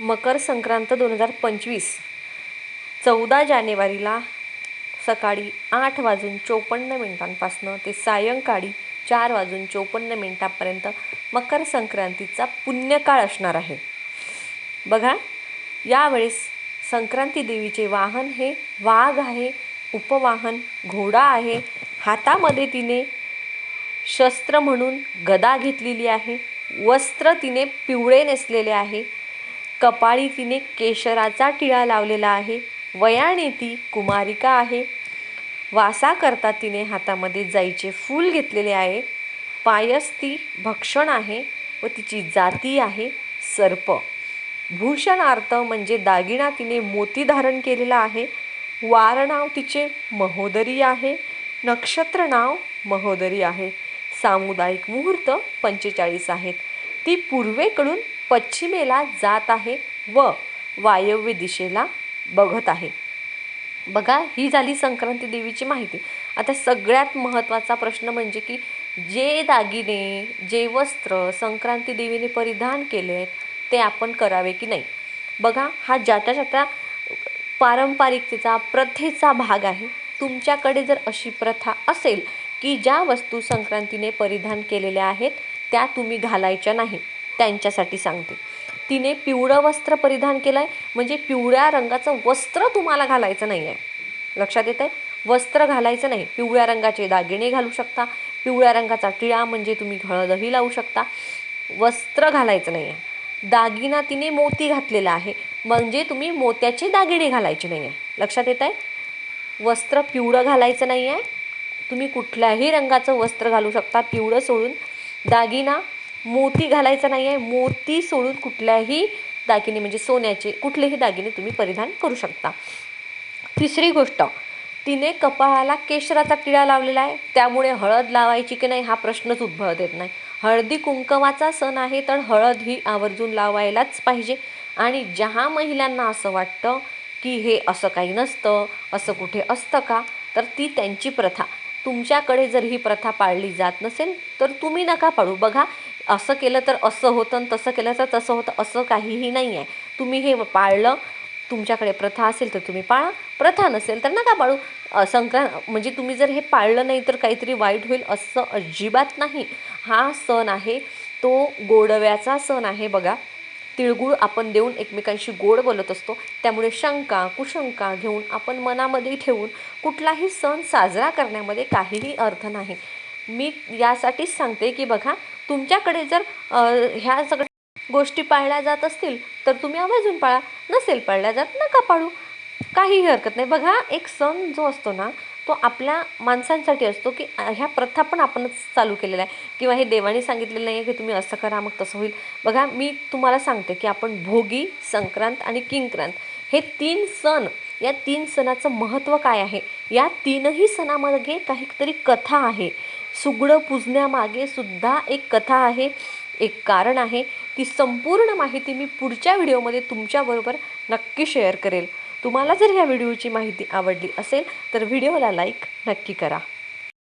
मकर संक्रांत दोन हजार पंचवीस. चौदा जानेवारीला सकाळी आठ वाजून चोपन्न मिनिटांपासनं ते सायंकाळी चार वाजून चोपन्न मिनिटांपर्यंत मकर संक्रांतीचा पुण्यकाळ असणार आहे. बघा यावेळेस संक्रांती देवीचे वाहन हे वाघ आहे उपवाहन घोडा आहे हातामध्ये तिने शस्त्र म्हणून गदा घेतलेली आहे वस्त्र तिने पिवळे नेसलेले आहे कपाळी तिने केशराचा टिळा लावलेला आहे. वयाने ती कुमारिका आहे. वासा करता तिने हातामध्ये जाईचे फूल घेतलेले आहे. पायस ती भक्षण आहे व तिची जाती आहे सर्प. भूषणार्थ म्हणजे दागिना तिने मोती धारण केलेला आहे. वार नाव तिचे महोदरी आहे. नक्षत्र नाव महोदरी आहे. सामुदायिक मुहूर्त पंचेचाळीस आहेत. ती पूर्वेकडून पश्चिमेला जात आहे व वायव्य दिशेला बघत आहे. बघा ही झाली संक्रांती देवीची माहिती. आता सगळ्यात महत्त्वाचा प्रश्न म्हणजे की जे दागिने जे वस्त्र संक्रांती देवीने परिधान केले आहेत ते आपण करावे की नाही? बघा हा ज्याच्या ज्याच्या पारंपरिकतेचा प्रथेचा भाग आहे. तुमच्याकडे जर अशी प्रथा असेल की ज्या वस्तू संक्रांतीने परिधान केलेल्या आहेत त्या तुम्ही घालायच्या नाही. त्यांच्यासाठी सांगते. तिने पिवळं वस्त्र परिधान केलं आहे म्हणजे पिवळ्या रंगाचं वस्त्र तुम्हाला घालायचं नाही आहे लक्षात येतं आहे वस्त्र घालायचं नाही. पिवळ्या रंगाचे दागिने घालू शकता. पिवळ्या रंगाचा टिळा म्हणजे तुम्ही हळदही लावू शकता. वस्त्र घालायचं नाही आहे दागिना तिने मोती घातलेला आहे म्हणजे तुम्ही मोत्याचे दागिने घालायचे नाही आहे लक्षात येत आहे वस्त्र पिवळं घालायचं नाही आहे तुम्ही कुठल्याही रंगाचं वस्त्र घालू शकता पिवळं सोडून. दागिना मोती घालायचा नाही आहे मोती सोडून कुठल्याही दागिने म्हणजे सोन्याचे कुठलेही दागिने तुम्ही परिधान करू शकता. तिसरी गोष्ट तिने कपाळाला केशराचा टिळा लावलेला आहे. त्यामुळे हळद लावायची की नाही हा प्रश्नच उद्भवत येत नाही. हळदी कुंकवाचा सण आहे तर हळद ही आवर्जून लावायलाच पाहिजे. आणि ज्या महिलांना असं वाटतं की हे असं काही नसतं असं कुठे असतं का तर ती त्यांची प्रथा. तुमच्याकडे जर ही प्रथा पाळली जात नसेल तर तुम्ही नका पाळू. बघा असं केलं तर असं होतं आणि तसं केलं तर तसं होतं असं काहीही नाही आहे तुम्ही हे पाळलं तुमच्याकडे प्रथा असेल तर तुम्ही पाळा. प्रथा नसेल तर नका पाळू. संक्रा म्हणजे तुम्ही जर हे पाळलं नाही तर काहीतरी वाईट होईल असं अजिबात नाही. हा सण आहे तो गोडव्याचा सण आहे बघा. तिळगुळ आपण देऊन एकमेकांशी गोड बोलत असतो. त्यामुळे शंका कुशंका घेऊन आपण मनामध्ये ठेवून कुठलाही सण साजरा करण्यामध्ये काहीही अर्थ नाही. मी यासाठीच सांगते की बघा तुमच्याकडे जर ह्या सगळ्या गोष्टी पाळल्या जात असतील तर तुम्ही आवर्जून पाळा. नसेल पाळल्या जात नका पाळू. काहीही हरकत नाही. बघा एक सण जो असतो ना तो आपल्या माणसांसाठी असतो की ह्या प्रथा पण आपणच चालू केलेल्या आहे. किंवा हे देवाने सांगितलेलं नाही आहे की तुम्ही असं करा मग तसं होईल. बघा मी तुम्हाला सांगते की आपण भोगी संक्रांत आणि किंक्रांत हे तीन सण या तीन सणाचं महत्त्व काय आहे? या तीनही सणामागे काहीतरी कथा आहे. सुगडं पुजण्यामागे सुद्धा एक कथा आहे एक कारण आहे. ती संपूर्ण माहिती मी पुढच्या व्हिडिओमध्ये तुमच्याबरोबर नक्की शेअर करेल. तुम्हाला जर ह्या व्हिडिओची माहिती आवडली असेल तर व्हिडिओला लाईक नक्की करा.